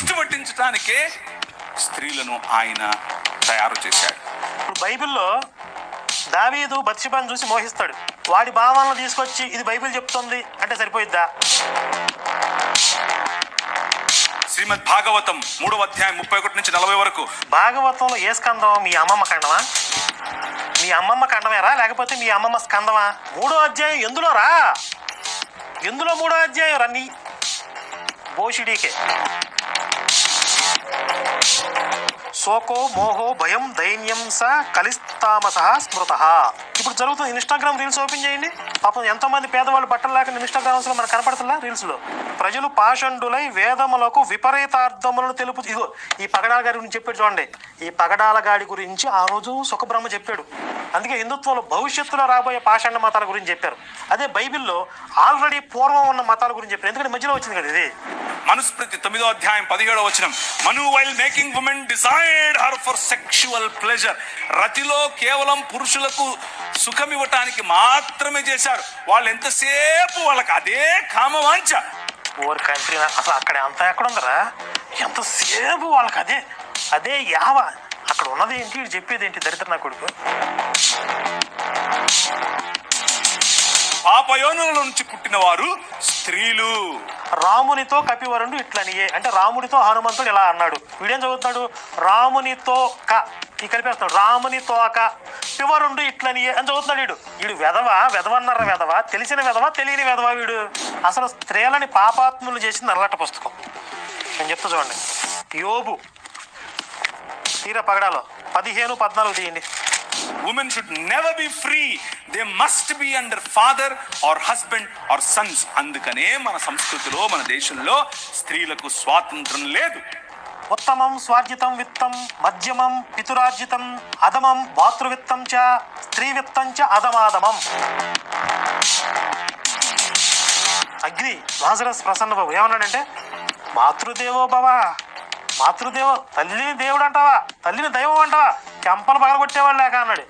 భ్రష్టు పట్టించడానికే స్త్రీలను ఆయన తయారు చేశాడు. ఇప్పుడు బైబిల్లో దావీదు బత్సిబాను చూసి మోహిస్తాడు. వాడి భావాలను తీసుకొచ్చి ఇది బైబిల్ చెప్తుంది అంటే సరిపోయిద్దా? శ్రీమద్ భాగవతం మూడవ అధ్యాయం ముప్పై ఒకటి నుంచి నలభై వరకు. భాగవతంలో ఏ స్కందం మీ అమ్మమ్మ ఖండమా? మీ అమ్మమ్మ ఖండమేరా? లేకపోతే మీ అమ్మమ్మ స్కందమా? మూడో అధ్యాయం ఎందులో రా? ఎందులో మూడో అధ్యాయం రన్ని బోషిడీకే. శోకో మోహో భయం దైన్యం స కలిస్తామస స్మృత. ఇప్పుడు జరుగుతుంది ఇన్స్టాగ్రామ్ రీల్స్ ఓపెన్ చేయండి. పాపం ఎంతోమంది పేదవాళ్ళు బట్టలు లేకుండా ఇన్స్టాగ్రామ్స్లో మనకు కనపడుతుందా రీల్స్లో. ప్రజలు పాషండులై వేదములకు విపరీతార్థములను తెలుపు ఇదో ఈ పగడాల గారి గురించి చెప్పాడు చూడండి. ఈ పగడాల గాడి గురించి ఆ రోజు సుఖబ్రహ్మ చెప్పాడు. అందుకే హిందుత్వంలో భవిష్యత్తులో రాబోయే పాషండ మతాల గురించి చెప్పారు. అదే బైబిల్లో ఆల్రెడీ పూర్వం ఉన్న మతాల గురించి చెప్పారు. ఎందుకంటే మధ్యలో వచ్చింది కదా ఇది. మనుస్మృతి తొమ్మిదో అధ్యాయం పదిహేడో వచనం. Manu while making women decide her for sexual pleasure రతిలో కేవలం పురుషులకు సుఖం ఇవ్వటానికి మాత్రమే చేశారు. వాళ్ళు ఎంతసేపు వాళ్ళకి అదే కామవాంఛ. ఓర్ కంట్రీ అసలు అక్కడ అంత ఎక్కడ ఉందరా ఎంతసేపు వాళ్ళకి అదే అదే యావ. అక్కడ ఉన్నది ఏంటి? చెప్పేది ఏంటి? దరిద్ర నా కొడుకు? పాపయోనుల నుంచి పుట్టిన వారు స్త్రీలు. రామునితో కపివరుడు ఇట్లనియే. అంటే రాముడితో హనుమంతుడు ఇలా అన్నాడు? వీడేం చదువుతున్నాడు? రామునితో క. ఈ కలిపేస్తాడు రామునితో క. పివరుండు ఇట్లనియే అని చదువుతున్నాడు వీడు. వీడు వెధవ? వెధవన్నర వెధవ? తెలిసిన వెధవ? తెలియని వెధవ వీడు? అసలు స్త్రీలని పాపాత్ములు చేసిన నల్లట పుస్తకం. నేను చెప్తా చూడండి. యోబు. తీర పగడాలో. పదిహేను పద్నాలుగు తీయండి. Women should never be free they must be under father or husband or sons అందుకనే మన సంస్కృతిలో మన దేశంలో స్త్రీలకు స్వాతంత్రం లేదు. ఉత్తమం స్వార్జితం విత్తం మధ్యమం పితురార్జితం అధమం భాతృవిత్తం చ స్త్రీ విత్తం చ అధమాధమం. అగ్ని లాజరస్ ప్రసన్న బాబు ఏమన్నాడంటే మాతృదేవో భవ మాతృదేవ తల్లిని దేవుడు అంటావా తల్లిని దైవం అంటావా? కెంపలు పగలగొట్టేవాళ్ళు లేక అన్నాడు.